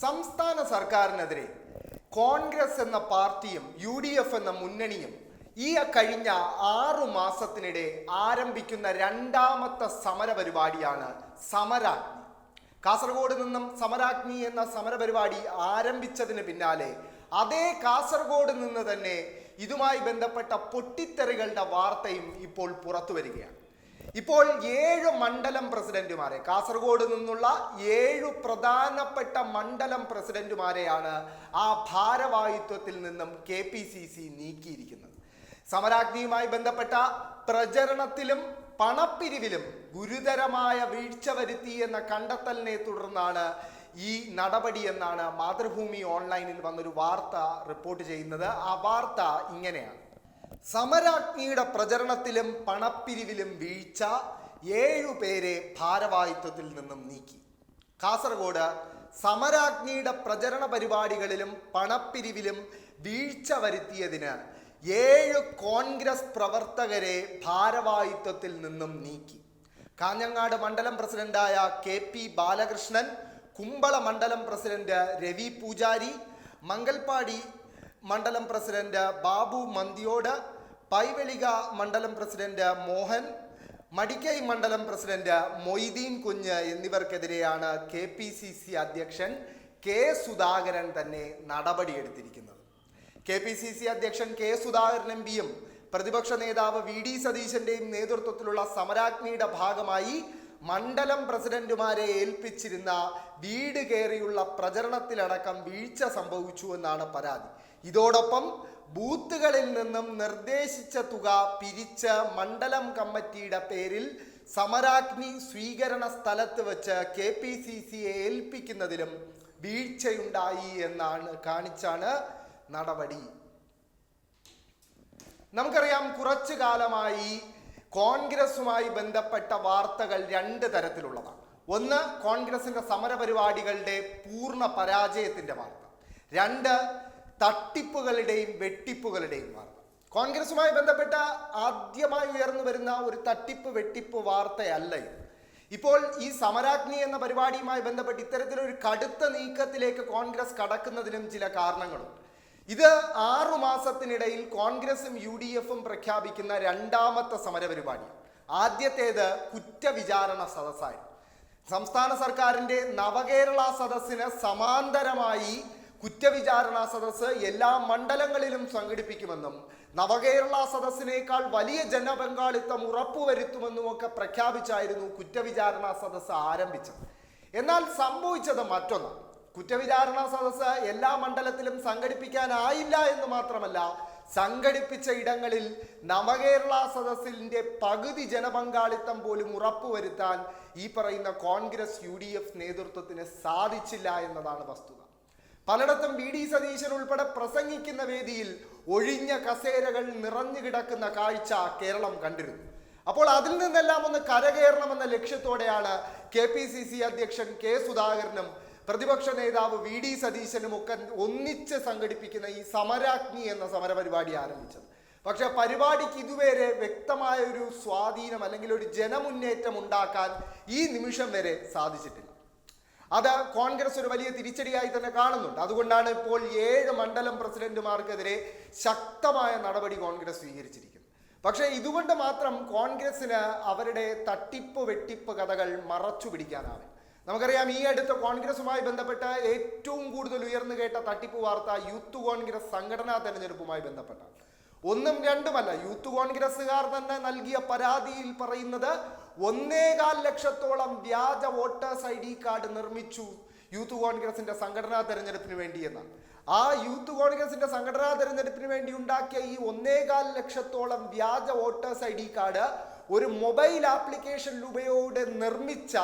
സംസ്ഥാന സർക്കാരിനെതിരെ കോൺഗ്രസ് എന്ന പാർട്ടിയും യു ഡി എഫ് എന്ന മുന്നണിയും ഈ കഴിഞ്ഞ ആറു മാസത്തിനിടെ ആരംഭിക്കുന്ന രണ്ടാമത്തെ സമരപരിപാടിയാണ് സമരാഗ്നി കാസർഗോഡ് നിന്നും സമരാഗ്നി എന്ന സമരപരിപാടി ആരംഭിച്ചതിന് പിന്നാലെ അതേ കാസർഗോഡ് നിന്ന് തന്നെ ഇതുമായി ബന്ധപ്പെട്ട പൊട്ടിത്തെറികളുടെ വാർത്തയും ഇപ്പോൾ പുറത്തു വരികയാണ് ഇപ്പോൾ ഏഴ് മണ്ഡലം പ്രസിഡന്റുമാരെ കാസർഗോഡ് നിന്നുള്ള ഏഴു പ്രധാനപ്പെട്ട മണ്ഡലം പ്രസിഡന്റുമാരെയാണ് ആ ഭാരവാഹിത്വത്തിൽ നിന്നും കെ പി സി സി നീക്കിയിരിക്കുന്നത്. സമരാഗ്നിയുമായി ബന്ധപ്പെട്ട പ്രചരണത്തിലും പണപ്പിരിവിലും ഗുരുതരമായ വീഴ്ച വരുത്തി എന്ന കണ്ടെത്തലിനെ തുടർന്നാണ് ഈ നടപടി എന്നാണ് മാതൃഭൂമി ഓൺലൈനിൽ വന്നൊരു വാർത്ത റിപ്പോർട്ട് ചെയ്യുന്നത്. ആ വാർത്ത ഇങ്ങനെയാണ്. സമരാഗ്നിയുടെ പ്രചരണത്തിലും പണപ്പിരിവിലും വീഴ്ച ഏഴു പേരെ ഭാരവാഹിത്വത്തിൽ നിന്നും നീക്കി. കാസർഗോഡ് സമരാഗ്നിയുടെ പ്രചരണ പരിപാടികളിലും പണപ്പിരിവിലും വീഴ്ച വരുത്തിയതിന് ഏഴ് കോൺഗ്രസ് പ്രവർത്തകരെ ഭാരവാഹിത്വത്തിൽ നിന്നും നീക്കി. കാഞ്ഞങ്ങാട് മണ്ഡലം പ്രസിഡന്റായ കെ പി ബാലകൃഷ്ണൻ കുമ്പള മണ്ഡലം പ്രസിഡന്റ് രവി പൂജാരി മംഗൽപാടി മണ്ഡലം പ്രസിഡന്റ് ബാബു മന്തിയോട് പൈവെളിക മണ്ഡലം പ്രസിഡന്റ് മോഹൻ മടിക്കൈ മണ്ഡലം പ്രസിഡന്റ് മൊയ്തീൻ കുഞ്ഞ് എന്നിവർക്കെതിരെയാണ് കെ പി സി സി അധ്യക്ഷൻ കെ സുധാകരൻ തന്നെ നടപടിയെടുത്തിരിക്കുന്നത്. കെ പി സി സി അധ്യക്ഷൻ കെ സുധാകരൻ എം പിയും പ്രതിപക്ഷ നേതാവ് വി ഡി സതീശന്റെയും നേതൃത്വത്തിലുള്ള സമരാഗ്നിയുടെ ഭാഗമായി മണ്ഡലം പ്രസിഡന്റുമാരെ ഏൽപ്പിച്ചിരുന്ന വീട് കയറിയുള്ള പ്രചരണത്തിലടക്കം വീഴ്ച സംഭവിച്ചു എന്നാണ് പരാതി. ഇതോടൊപ്പം ബൂത്തുകളിൽ നിന്നും നിർദ്ദേശിച്ച തുക പിരിച്ച് മണ്ഡലം കമ്മിറ്റിയുടെ പേരിൽ സമരാഗ്നി സ്വീകരണ സ്ഥലത്ത് വെച്ച് കെ പി സി സിയെ ഏൽപ്പിക്കുന്നതിലും വീഴ്ചയുണ്ടായി എന്നാണ് കാണിച്ചാണ് നടപടി. നമുക്കറിയാം കുറച്ചു കാലമായി കോൺഗ്രസുമായി ബന്ധപ്പെട്ട വാർത്തകൾ രണ്ട് തരത്തിലുള്ളതാണ്. ഒന്ന് കോൺഗ്രസിന്റെ സമരപരിപാടികളുടെ പൂർണ പരാജയത്തിന്റെ വാർത്ത. രണ്ട് തട്ടിപ്പുകളുടെയും വെട്ടിപ്പുകളുടെയും വാർത്ത. കോൺഗ്രസുമായി ബന്ധപ്പെട്ട ആദ്യമായി ഉയർന്നു വരുന്ന ഒരു തട്ടിപ്പ് വെട്ടിപ്പ് വാർത്തയല്ല ഇത്. ഇപ്പോൾ ഈ സമരാഗ്നി എന്ന പരിപാടിയുമായി ബന്ധപ്പെട്ട് ഇത്തരത്തിലൊരു കടുത്ത നീക്കത്തിലേക്ക് കോൺഗ്രസ് കടക്കുന്നതിനും ചില കാരണങ്ങളുണ്ട്. ഇത് ആറു മാസത്തിനിടയിൽ കോൺഗ്രസും യു ഡി എഫും പ്രഖ്യാപിക്കുന്ന രണ്ടാമത്തെ സമരപരിപാടി ആദ്യത്തേത് കുറ്റവിചാരണ സദസ്സായിരുന്നു. സംസ്ഥാന സർക്കാരിന്റെ നവകേരള സദസ്സിന് സമാന്തരമായി കുറ്റവിചാരണ സദസ് എല്ലാ മണ്ഡലങ്ങളിലും സംഘടിപ്പിക്കുമെന്നും നവകേരള സദസ്സിനേക്കാൾ വലിയ ജനപങ്കാളിത്തം ഉറപ്പുവരുത്തുമെന്നുമൊക്കെ പ്രഖ്യാപിച്ചായിരുന്നു കുറ്റവിചാരണ സദസ്സ് ആരംഭിച്ചത്. എന്നാൽ സംഭവിച്ചത് മറ്റൊന്ന് കുറ്റവിചാരണ സദസ്സ് എല്ലാ മണ്ഡലത്തിലും സംഘടിപ്പിക്കാനായില്ല എന്ന് മാത്രമല്ല സംഘടിപ്പിച്ച ഇടങ്ങളിൽ നവകേരള സദസ്സിന്റെ പകുതി ജനപങ്കാളിത്തം പോലും ഉറപ്പുവരുത്താൻ ഈ പറയുന്ന കോൺഗ്രസ് യു നേതൃത്വത്തിന് സാധിച്ചില്ല എന്നതാണ് വസ്തുത. പലയിടത്തും വി ഡി സതീശൻ ഉൾപ്പെടെ പ്രസംഗിക്കുന്ന വേദിയിൽ ഒഴിഞ്ഞ കസേരകൾ നിറഞ്ഞു കിടക്കുന്ന കാഴ്ച കേരളം കണ്ടിരുന്നു. അപ്പോൾ അതിൽ നിന്നെല്ലാം ഒന്ന് കരകയറണമെന്ന ലക്ഷ്യത്തോടെയാണ് കെ പി സി സി അധ്യക്ഷൻ കെ സുധാകരനും പ്രതിപക്ഷ നേതാവ് വി ഡി സതീശനും ഒക്കെ ഒന്നിച്ച് സംഘടിപ്പിക്കുന്ന ഈ സമരാഗ്നി എന്ന സമരപരിപാടി ആരംഭിച്ചത്. പക്ഷെ പരിപാടിക്ക് ഇതുവരെ വ്യക്തമായ ഒരു സ്വാധീനം അല്ലെങ്കിൽ ഒരു ജനമുന്നേറ്റം ഉണ്ടാക്കാൻ ഈ നിമിഷം വരെ സാധിച്ചിട്ടില്ല. അത് കോൺഗ്രസ് ഒരു വലിയ തിരിച്ചടിയായി തന്നെ കാണുന്നുണ്ട്. അതുകൊണ്ടാണ് ഇപ്പോൾ ഏഴ് മണ്ഡലം പ്രസിഡന്റുമാർക്കെതിരെ ശക്തമായ നടപടി കോൺഗ്രസ് സ്വീകരിച്ചിരിക്കുന്നത്. പക്ഷേ ഇതുകൊണ്ട് മാത്രം കോൺഗ്രസിന് അവരുടെ തട്ടിപ്പ് വെട്ടിപ്പ് കഥകൾ മറച്ചു പിടിക്കാനാവില്ല. നമുക്കറിയാം ഈ അടുത്ത കോൺഗ്രസുമായി ബന്ധപ്പെട്ട ഏറ്റവും കൂടുതൽ ഉയർന്നു കേട്ട തട്ടിപ്പ് വാർത്ത യൂത്ത് കോൺഗ്രസ് സംഘടനാ തെരഞ്ഞെടുപ്പുമായി ബന്ധപ്പെട്ടാണ്. ഒന്നും രണ്ടുമല്ല. യൂത്ത് കോൺഗ്രസ്സുകാർ തന്നെ നൽകിയ പരാതിയിൽ പറയുന്നത് ഒന്നേകാൽ ലക്ഷത്തോളം വ്യാജ വോട്ടേഴ്സ് ഐ ഡി കാർഡ് നിർമ്മിച്ചു യൂത്ത് കോൺഗ്രസിന്റെ സംഘടനാ തെരഞ്ഞെടുപ്പിന് വേണ്ടി എന്നാണ്. ആ യൂത്ത് കോൺഗ്രസിന്റെ സംഘടനാ തെരഞ്ഞെടുപ്പിന് വേണ്ടി ഉണ്ടാക്കിയ ഈ ഒന്നേകാൽ ലക്ഷത്തോളം വ്യാജ വോട്ടേഴ്സ് ഐ ഡി കാർഡ് ഒരു മൊബൈൽ ആപ്ലിക്കേഷനിലൂടെ നിർമ്മിച്ച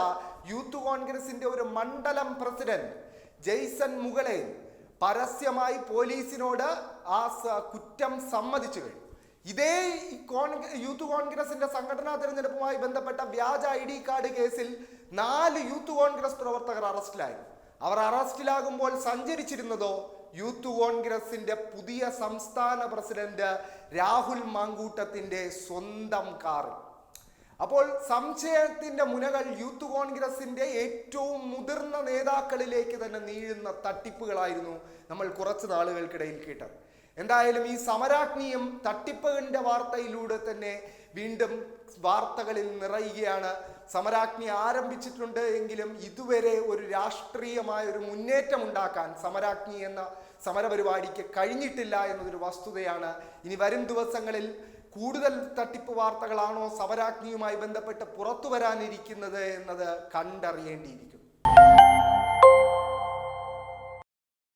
യൂത്ത് കോൺഗ്രസിന്റെ ഒരു മണ്ഡലം പ്രസിഡന്റ് ജെയ്സൺ മുകളെ പരസ്യമായി പോലീസിനോട് ആ കുറ്റം സമ്മതിച്ചു കഴിഞ്ഞു. ഇതേ യൂത്ത് കോൺഗ്രസിന്റെ സംഘടനാ തെരഞ്ഞെടുപ്പുമായി ബന്ധപ്പെട്ട വ്യാജ ഐ ഡി കാർഡ് കേസിൽ നാല് യൂത്ത് കോൺഗ്രസ് പ്രവർത്തകർ അറസ്റ്റിലായി. അവർ അറസ്റ്റിലാകുമ്പോൾ സഞ്ചരിച്ചിരുന്നതോ യൂത്ത് കോൺഗ്രസിന്റെ പുതിയ സംസ്ഥാന പ്രസിഡന്റ് രാഹുൽ മാങ്കൂട്ടത്തിന്റെ സ്വന്തം കാറിൽ. അപ്പോൾ സംശയത്തിന്റെ മുനകൾ യൂത്ത് കോൺഗ്രസിന്റെ ഏറ്റവും മുതിർന്ന നേതാക്കളിലേക്ക് തന്നെ നീഴുന്ന തട്ടിപ്പുകളായിരുന്നു നമ്മൾ കുറച്ച് നാളുകൾക്കിടയിൽ കേട്ടത്. എന്തായാലും ഈ സമരാഗ്നിയും തട്ടിപ്പുകളുടെ വാർത്തയിലൂടെ തന്നെ വീണ്ടും വാർത്തകളിൽ നിറയുകയാണ്. സമരാഗ്നി ആരംഭിച്ചിട്ടുണ്ട് എങ്കിലും ഇതുവരെ ഒരു രാഷ്ട്രീയമായ ഒരു മുന്നേറ്റം ഉണ്ടാക്കാൻ സമരാഗ്നി എന്ന സമരപരിപാടിക്ക് കഴിഞ്ഞിട്ടില്ല എന്നതൊരു വസ്തുതയാണ്. ഇനി വരും ദിവസങ്ങളിൽ കൂടുതൽ തട്ടിപ്പ് വാർത്തകളാണോ സമരാജ്ഞിയുമായി ബന്ധപ്പെട്ട് പുറത്തു വരാനിരിക്കുന്നത് എന്നത് കണ്ടറിയേണ്ടിയിരിക്കുന്നു.